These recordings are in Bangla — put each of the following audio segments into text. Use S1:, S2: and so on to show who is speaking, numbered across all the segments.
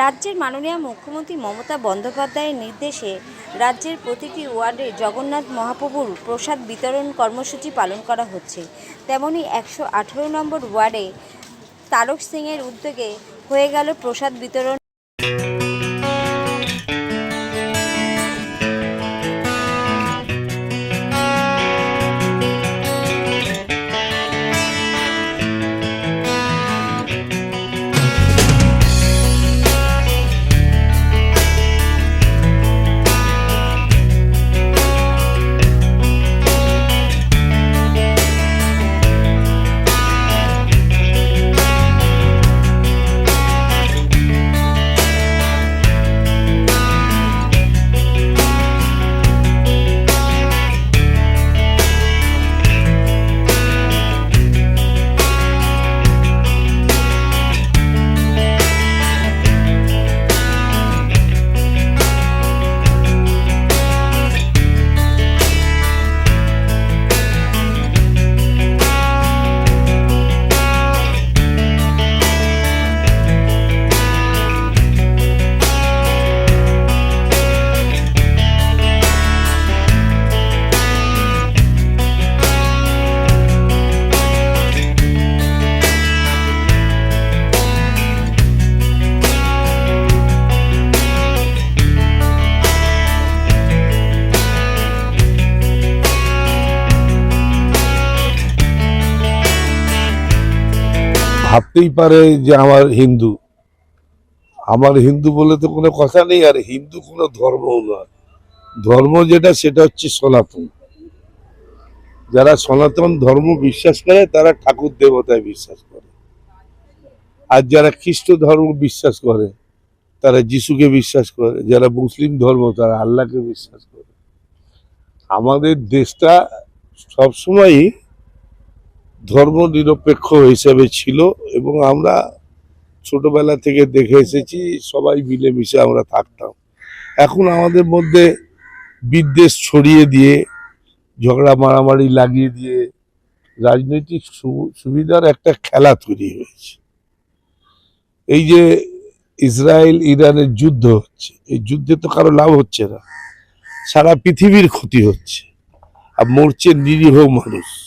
S1: রাজ্যের মাননীয় মুখ্যমন্ত্রী মমতা বন্দ্যোপাধ্যায়ের নির্দেশে রাজ্যের প্রতিটি ওয়ার্ডে জগন্নাথ মহাপ্রভুর প্রসাদ বিতরণ কর্মসূচি পালন করা হচ্ছে। তেমনি একশো আঠেরো নম্বর ওয়ার্ডে তারক সিংয়ের উদ্যোগে হয়ে গেল প্রসাদ বিতরণ
S2: ভাবতেই পারে যে আমার হিন্দু। আমার হিন্দু বলে তো কোনো কথা নেই, আর হিন্দু কোনো ধর্মও নয়। ধর্ম যেটা, সেটা হচ্ছে সনাতন। যারা সনাতন ধর্ম বিশ্বাস করে, তারা ঠাকুর দেবতায় বিশ্বাস করে। আর যারা খ্রিস্ট ধর্ম বিশ্বাস করে, তারা যিশুকে বিশ্বাস করে। যারা মুসলিম ধর্ম, তারা আল্লাহকে বিশ্বাস করে। আমাদের দেশটা সবসময়ই ধর্ম নিরপেক্ষ হিসেবে ছিল এবং আমরা ছোটবেলা থেকে দেখে এসেছি, সবাই মিলেমিশে আমরা থাকতাম। এখন আমাদের মধ্যে বিদ্বেষ ছড়িয়ে দিয়ে, ঝগড়া মারামারি লাগিয়ে দিয়ে রাজনৈতিক সুবিধার একটা খেলা তৈরি হয়েছে। এই যে ইসরায়েল ইরানের যুদ্ধ হচ্ছে, এই যুদ্ধে তো কারও লাভ হচ্ছে না। সারা পৃথিবীর ক্ষতি হচ্ছে। আর মরছে নিরীহ মানুষ।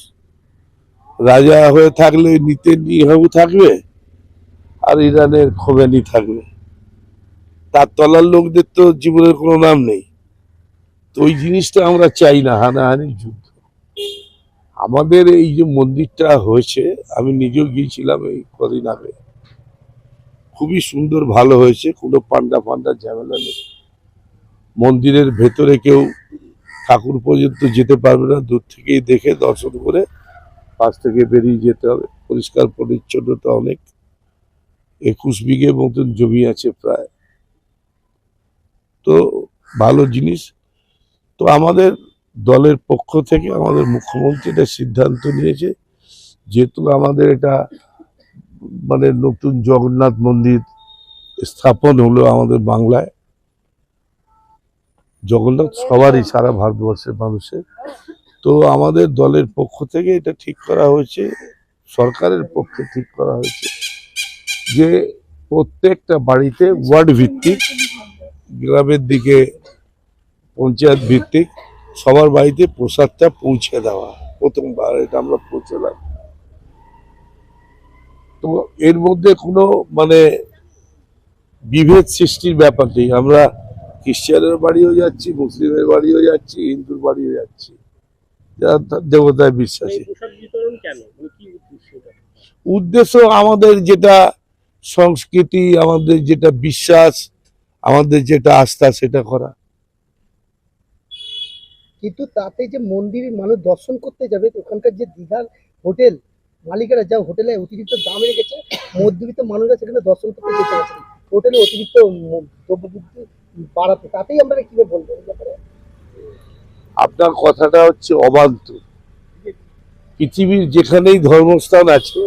S2: রাজা হয়ে থাকলে নিতে নিহাবু থাকবে, আর ইরানের খোমেনি থাকবে। তার তলার লোকদের তো জীবনের কোনো নাম নেই। তো ওই জিনিসটা আমরা চাই না, হানাহানি যুদ্ধ। আমাদের এই যে মন্দিরটা হয়েছে, আমি নিজেও গিয়েছিলাম এই কদিন আগে। খুবই সুন্দর, ভালো হয়েছে, কোনো পান্ডা ফান্ডা ঝামেলা নেই। মন্দিরের ভেতরে কেউ ঠাকুর পর্যন্ত যেতে পারবে না, দূর থেকেই দেখে দর্শন করে পাশ থেকে বেরিয়ে যেতে হবে। পরিষ্কার পরিচ্ছন্নতা অনেক। একুশ বিঘে মতন জমি আছে প্রায়। তো ভালো জিনিস। তো আমাদের দলের পক্ষ থেকে আমাদের মুখ্যমন্ত্রী এটা সিদ্ধান্ত নিয়েছে যেহেতু আমাদের এটা মানে নতুন জগন্নাথ মন্দির স্থাপন হলো আমাদের বাংলায়। জগন্নাথ সবারই সারা ভারতবর্ষের মানুষের। তো আমাদের দলের পক্ষ থেকে এটা ঠিক করা হয়েছে, সরকারের পক্ষে ঠিক করা হয়েছে যে প্রত্যেকটা বাড়িতে ওয়ার্ড ভিত্তিক, গ্রামের দিকে পঞ্চায়েত ভিত্তিক সবার বাড়িতে প্রসাদটা পৌঁছে দেওয়া, প্রথমবার এটা আমরা পৌঁছলাম। তো এর মধ্যে কোনো মানে বিভেদ সৃষ্টির ব্যাপার নেই, আমরা খ্রিস্টানের বাড়িও যাচ্ছি, মুসলিমের বাড়িও যাচ্ছি, হিন্দুর বাড়িও যাচ্ছি। যারা দেবতায় বিশ্বাসী।
S3: মানে কি উদ্দেশ্য
S2: আমাদের যেটা সংস্কৃতি আমাদের যেটা বিশ্বাস আমাদের যেটা আস্থা সেটা করা।
S4: কিন্তু তাতে যে মন্দিরে মানুষ দর্শন করতে যাবে ওখানকার যে দীঘার হোটেল মালিকেরা যা হোটেলে অতিরিক্ত দাম রেখেছে মধ্যবিত্ত মানুষরা সেখানে দর্শন করতে যেতে পারছে হোটেলে অতিরিক্ত দ্রব্যবৃদ্ধি বাড়াতে তাতেই আমরা কীভাবে বলব?
S2: আপনার কথাটা হচ্ছে অবান্ত পৃথিবীর যেখানেই ধর্মস্থান আছে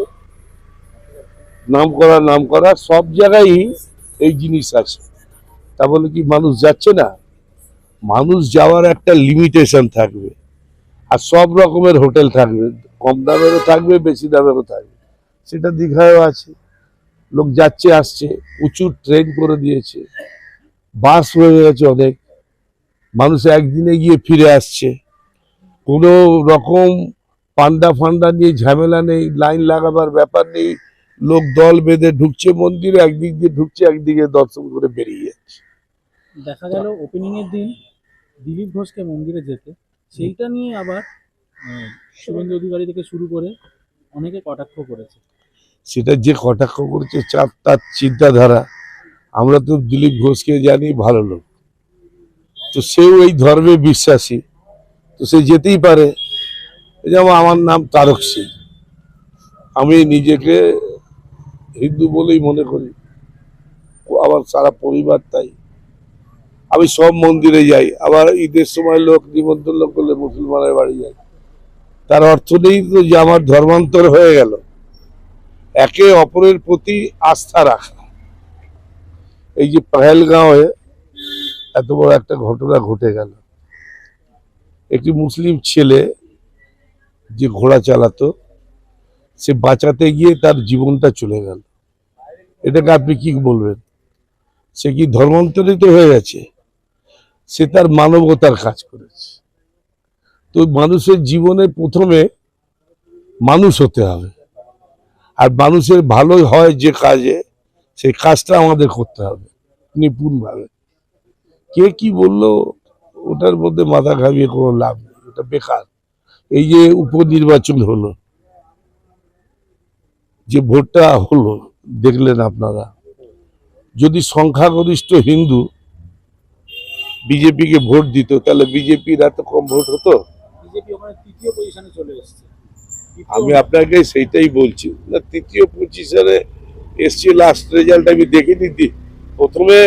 S2: নাম করা নাম করা সব জায়গায় এই জিনিস আছে। তা বলে কি মানুষ যাচ্ছে না? মানুষ যাওয়ার একটা লিমিটেশন থাকবে। আর সব রকমের হোটেল থাকবে। কম দামেরও থাকবে, বেশি দামেরও থাকবে। সেটা দীঘায়ও আছে। লোক যাচ্ছে, আসছে। প্রচুর ট্রেন করে দিয়েছে। বাস হয়ে গেছে অনেক। মানুষ একদিনে গিয়ে ফিরে আসছে। কোনো রকম পান্ডা ফান্ডা নিয়ে ঝামেলা নেই লাইন লাগাবার ব্যাপার নেই। লোক দল বেঁধে ঢুকছে মন্দিরে একদিক দিয়ে ঢুকছে একদিকে দর্শন করে বেরিয়ে যাচ্ছে।
S5: দেখা গেল ওপেনিং এর দিন দিলীপ ঘোষকে মন্দিরে যেতে। সেইটা নিয়ে আবার শুভেন্দু অধিকারী থেকে শুরু করে অনেকে কটাক্ষ করেছে।
S2: সেটা যে কটাক্ষ করেছে চাপ তার চিন্তাধারা। আমরা তো দিলীপ ঘোষকে জানি ভালো লোক। তো সেও এই ধর্মে বিশ্বাসী। তো সে যেতেই পারে। যেমন আমার নাম তারক সিং আমি নিজেকে হিন্দু বলেই মনে করি। আমার সারা পরিবার তাই। আমি সব মন্দিরে যাই। আবার ঈদের সময় লোক নিমন্ত্রণ করলে মুসলমানের বাড়ি যাই। তার অর্থ নেই তো যে আমার ধর্মান্তর হয়ে গেল। একে অপরের প্রতি আস্থা রাখা। এই যে পাহেলগাঁওয়ে এত বড় একটা ঘটনা ঘটে গেল। একটি মুসলিম ছেলে যে ঘোড়া চালাতো, সে বাঁচাতে গিয়ে তার জীবনটা চলে গেল। এটাকে আপনি কি বলবেন? সে কি ধর্মান্তরিত হয়ে গেছে? সে তার মানবতার কাজ করেছে। তো মানুষের জীবনে প্রথমে মানুষ হতে হবে। আর মানুষের ভালো হয় যে কাজে, সেই কাজটা আমাদের করতে হবে, নিপুণভাবে। কে কি বলল ওটার মধ্যে মাথা ঘামিয়ে কোনো লাভ নেই ওটা বেকার। এই যে উপনির্বাচন হলো যে ভোটটা হলো দেখলেন আপনারা। যদি সংখ্যাগরিষ্ঠ হিন্দু বিজেপিকে ভোট দিত তাহলে বিজেপির এত কম ভোট হতো? আমি আপনাকে সেইটাই বলছি না তৃতীয় পজিশনে এসছে লাস্ট রেজাল্ট আমি দেখিনি দি- প্রথমে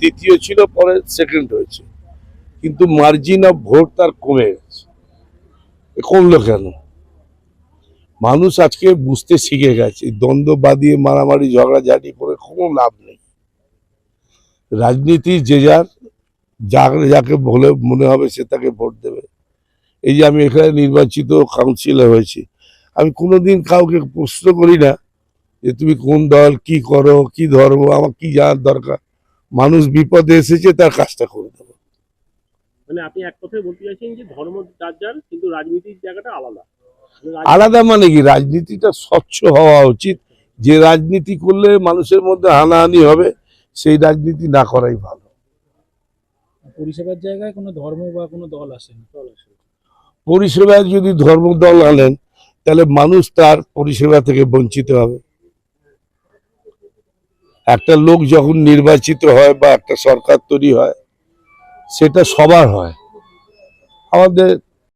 S2: তৃতীয় ছিল, পরে সেকেন্ড হয়েছে। কিন্তু মার্জিন অফ ভোট তার কমে গেছে। কমলো কেন? মানুষ আজকে বুঝতে শিখে গেছে, দ্বন্দ্ব বাদিয়ে মারামারি, ঝগড়াঝাটি করে কোনো লাভ নেই। রাজনীতি যে যার যাকে বলে মনে হবে সে তাকে ভোট দেবে। এই যে আমি এখানে নির্বাচিত কাউন্সিলর হয়েছি, আমি কোনোদিন কাউকে প্রশ্ন করি না যে তুমি কোন দল, কি করো, কি ধর্ম, আমার কি জানার দরকার? মানুষ বিপদে এসেছে তার কাজটা করে দেবো।
S3: মানে আপনি এক কথায় বলতে চাইছেন যে ধর্ম যার যার কিন্তু রাজনীতির জায়গাটা আলাদা।
S2: আলাদা মানে কি? রাজনীতিটা স্বচ্ছ হওয়া উচিত। যে রাজনীতি করলে মানুষের মধ্যে হানাহানি হবে সেই রাজনীতি না করাই ভালো।
S5: পরিষেবার জায়গায় কোনো ধর্ম বা কোনো দল আসে না। দল আসে না।
S2: পরিষেবায় যদি ধর্মদল আনেন তাহলে মানুষ তার পরিষেবা থেকে বঞ্চিত হবে। একটা লোক যখন নির্বাচিত হয় বা একটা সরকার তৈরি হয় সেটা সবার হয়। আমাদের